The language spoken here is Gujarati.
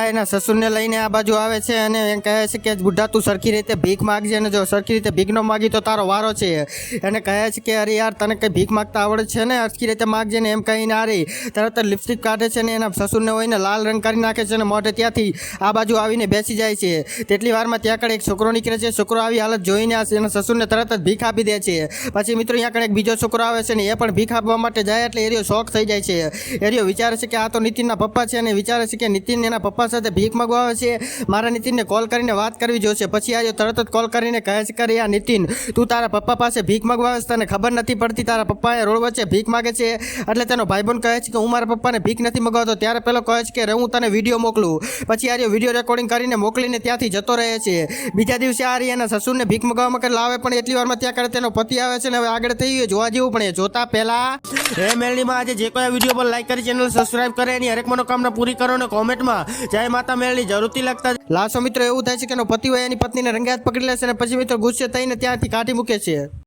એના સસુરને લઈને આ બાજુ આવે છે અને એમ કહે છે કે, બુઢા, તું સરખી રીતે ભીખ માગજે અને જો સરખી રીતે ભીખ ન માગી તો તારો વારો છે. એને કહે છે કે, અરે યાર, તને કંઈ ભીખ માગતા આવડે છે ને? સરખી રીતે માગજે ને એમ કહીને આ રહી તરત લિપસ્ટિક કાઢે છે ને એના સસુરને હોય ને લાલ રંગ કરી નાખે છે અને મોઢે ત્યાંથી આ બાજુ આવીને બેસી જાય છે. તેટલી વારમાં ત્યાં આગળ એક છોકરો નીકળે છે. છોકરો આવી હાલત જોઈને આ એના સસુરને તરત જ ભીખ આપી દે છે. પછી મિત્રો, અહીંયા આગળ એક બીજો છોકરો આવે છે ને એ પણ ભીખ આપવા માટે જાય એટલે એરિયો શોખ થઈ જાય છે. એરિયો વિચારે છે કે આ તો નીતિનના પપ્પા છે અને વિચારે છે કે નીતિન એના પપ્પા સાથે ભીખ માંગવા આવે છે. મારા નીતિનને કોલ કરીને વાત કરવી જોશે. પછી આજે તરત જ કોલ કરીને કહે છે કે આ નીતિન, તું તારા પપ્પા પાસે ભીખ માંગવા આવે તને ખબર નથી પડતી તારા પપ્પાએ રોડ વચ્ચે ભીખ માગે છે. એટલે તેનો ભાઈબંધ કહે છે કે, હું મારા પપ્પાને ભીખ નથી મગાવતો ત્યારે પેલો કહે છે કે હું તને વીડિયો મોકલું. પછી આજે વીડિયો રેકોર્ડિંગ કરીને મોકલીને ત્યાંથી જતો રહે છે. બીજા દિવસે આ એના સસુરને ભીખ મગાવવા માટે લાવે, પણ એટલી વારમાં ત્યાં કરે તેનો પતિ આવે છે ને હવે આગળ થઈ ગયું જોવા જેવું પણ એ જોતા પહેલા હે મેળણીમાં આજે જે કોઈ વીડિયો પર લાઈક કરી, ચેનલ સબસ્ક્રાઈબ કરે, એની હરેક મનોકામના પૂરી કરો ને કોમેન્ટમાં જય માતા મેળની જરૂરથી લગતા લાસો મિત્રો, એવું થાય છે કે એનો પતિ હોય, એની પત્નીને રંગે હાથ પકડી લે છે અને પછી મિત્રો ગુસ્સે થઈને ત્યાંથી કાઢી મૂકે છે.